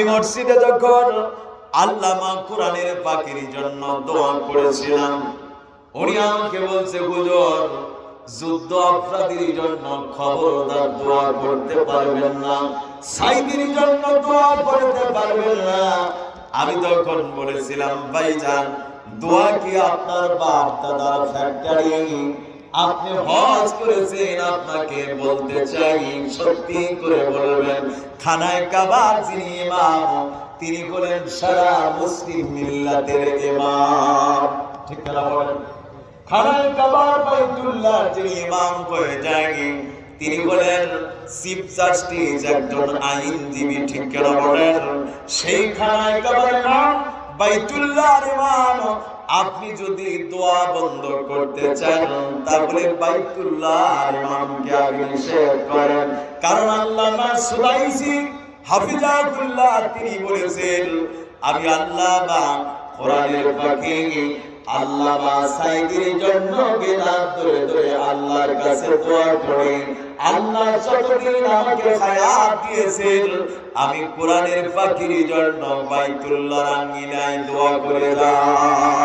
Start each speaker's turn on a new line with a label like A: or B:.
A: আমি মসজিদে যখন আল্লামা কোরআনের পাখির জন্য দোয়া করেছিলাম, উনি আমাকে বলছে, হুজুর, যুদ্ধ অপরাধীর জন্য খবরদার দোয়া করতে পারবেন না, সাইদির জন্য দোয়া করতে পারবেন না। আমি তখন বলেছিলাম, ভাইজান, দোয়া কি আপনার বাপ দাদার ফ্যাক্টরি আপনি হজ করেছেন, আপনাকে বলতে চাই, সত্যি করে বলবেন। খানায় কাবার যিনি ইমাম, তিনি বলেন সারা মুসলিম মিল্লাতের ইমাম। ঠিক না বলেন? খানায় কাবার বাইতুল্লাহ যিনি ইমাম হয়ে যায় তিনি বলেন চিফ একজন আইনজীবী, ঠিক বলেন? সেই খানায় কাবার বাইতুল্লাহর ইমাম। আপনি যদি দোয়া বন্ধ করতে চান, তাহলে বাইতুল্লাহর ইমামকে নিষেধ করেন। সুলাইসি হাফিজাহুল্লাহ তিনি বলেছেন, আমি আল্লাহ বা কোরআনের পাখি আল্লাহ বা সাইদের জন্য বেদাত ধরে ধরে আল্লাহর কাছে দোয়া করি। আল্লাহ যতদিন আমাকে হায়াত দিয়েছেন, আমি কোরআনের পাখির জন্য বাইতুল্লাহ আঙ্গিনায় দোয়া করে যাই।